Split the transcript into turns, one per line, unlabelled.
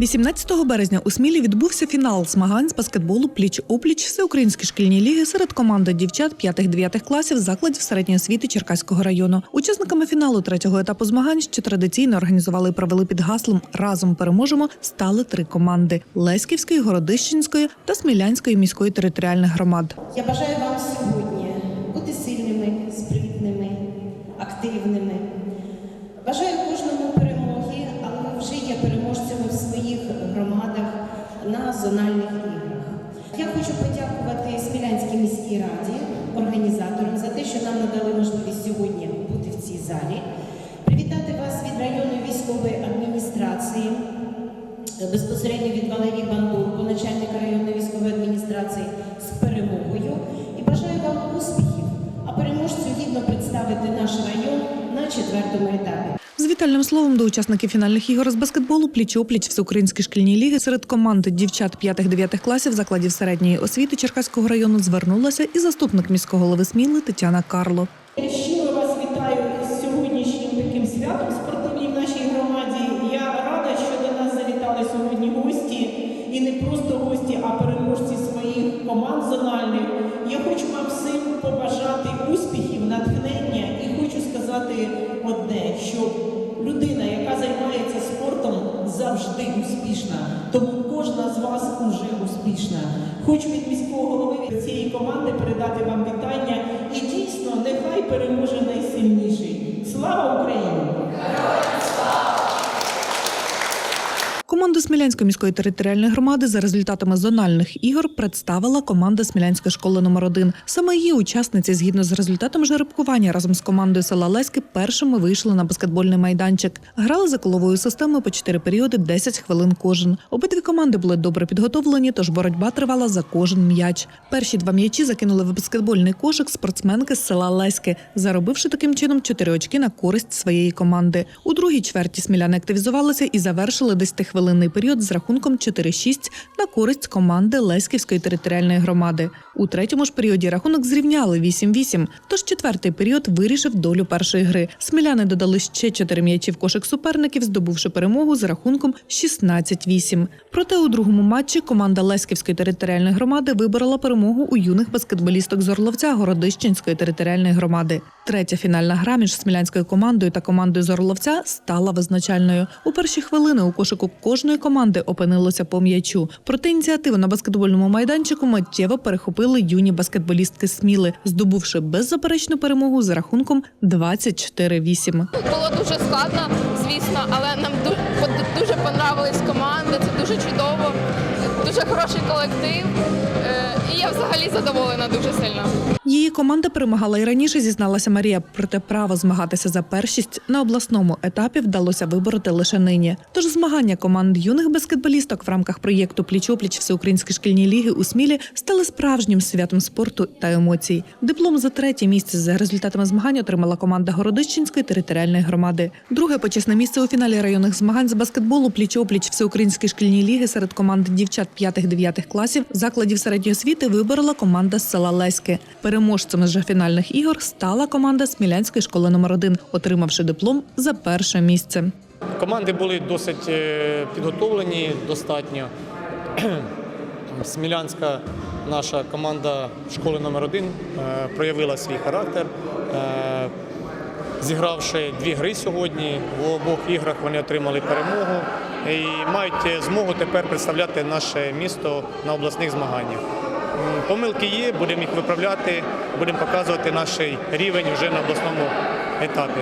18 березня у Смілі відбувся фінал змагань з баскетболу пліч-опліч Всеукраїнської шкільні ліги серед команди дівчат 5-9 класів закладів середньої освіти Черкаського району. Учасниками фіналу третього етапу змагань, що традиційно організували і провели під гаслом Разом переможемо стали три команди: Леськівської, Городищенської та Смілянської міської територіальних громад.
Я бажаю вам сьогодні бути сильними, громадах на зональних іграх. Я хочу подякувати Смілянській міській раді, організаторам за те, що нам надали можливість сьогодні бути в цій залі. Привітати вас від районної військової адміністрації, безпосередньо від Валерії Бандурко, начальника районної військової адміністрації, з перемогою. І бажаю вам успіхів, а переможцю гідно представити наш район на четвертому етапі.
Вітальним словом до учасників фінальних ігор з баскетболу пліч-опліч Всеукраїнської шкільні ліги серед команд дівчат 5-9 класів закладів середньої освіти Черкаського району звернулася і заступник міського голови Сміли Тетяна Карло.
Я вас вітаю сьогоднішнім святом спортивним нашій громаді. Я рада, що до нас завітали сьогодні гості, і не просто гості, а переможці своїх команд зональних. Я хочу вам всім побажати успіхів, натхнення завжди успішна. Тому кожна з вас уже успішна. Хочу від міського голови від цієї команди передати вам вітання і дійсно нехай переможе найсильніший.
Команду Смілянської міської територіальної громади за результатами зональних ігор представила команда Смілянської школи номер 1 Саме її учасниці, згідно з результатом жеребкування, разом з командою села Леськи першими вийшли на баскетбольний майданчик. Грали за коловою системою по 4 періоди 10 хвилин кожен. Обидві команди були добре підготовлені, тож боротьба тривала за кожен м'яч. Перші два м'ячі закинули в баскетбольний кошик спортсменки з села Леськи, заробивши таким чином 4 очки на користь своєї команди. У другій чверті сміляни активізувалися і завершили 10-хвилинний період з рахунком 4-6 на користь команди Леськівської територіальної громади. У третьому ж періоді рахунок зрівняли 8-8, тож четвертий період вирішив долю першої гри. Сміляни додали ще 4 м'ячі в кошик суперників, здобувши перемогу з рахунком 16-8. Проте у другому матчі команда Леськівської територіальної громади виборола перемогу у юних баскетболісток з Орловця Городищенської територіальної громади. Третя фінальна гра між смілянською командою та командою з Орловця стала визначальною. У перші хвилини у кошику кожної команди опинилося по м'ячу. Проте ініціативу на баскетбольному майданчику миттєво перехопили юні баскетболістки Сміли, здобувши беззаперечну перемогу за рахунком 24-8.
Було дуже складно, звісно, але нам дуже понравились команди, це дуже чудово, дуже хороший колектив. Взагалі задоволена дуже сильно.
Її команда перемагала і раніше, зізналася Марія. Проте право змагатися за першість на обласному етапі вдалося вибороти лише нині. Тож змагання команд юних баскетболісток в рамках проєкту Пліч-опліч Всеукраїнської шкільні ліги у Смілі стали справжнім святом спорту та емоцій. Диплом за третє місце за результатами змагань отримала команда Городищенської територіальної громади. Друге почесне місце у фіналі районних змагань з баскетболу Пліч-опліч Всеукраїнської шкільні ліги серед команд дівчат 5-9 класів закладів середньої освіти виборола команда з села Леськи. Переможцями ж фінальних ігор стала команда Смілянської школи номер 1 отримавши диплом за перше місце.
Команди були досить е, підготовлені достатньо. Смілянська наша команда школи номер 1 проявила свій характер. Е, Зігравши дві гри сьогодні, в обох іграх вони отримали перемогу і мають змогу тепер представляти наше місто на обласних змаганнях. Помилки є, будемо їх виправляти, будемо показувати наш рівень вже на обласному етапі.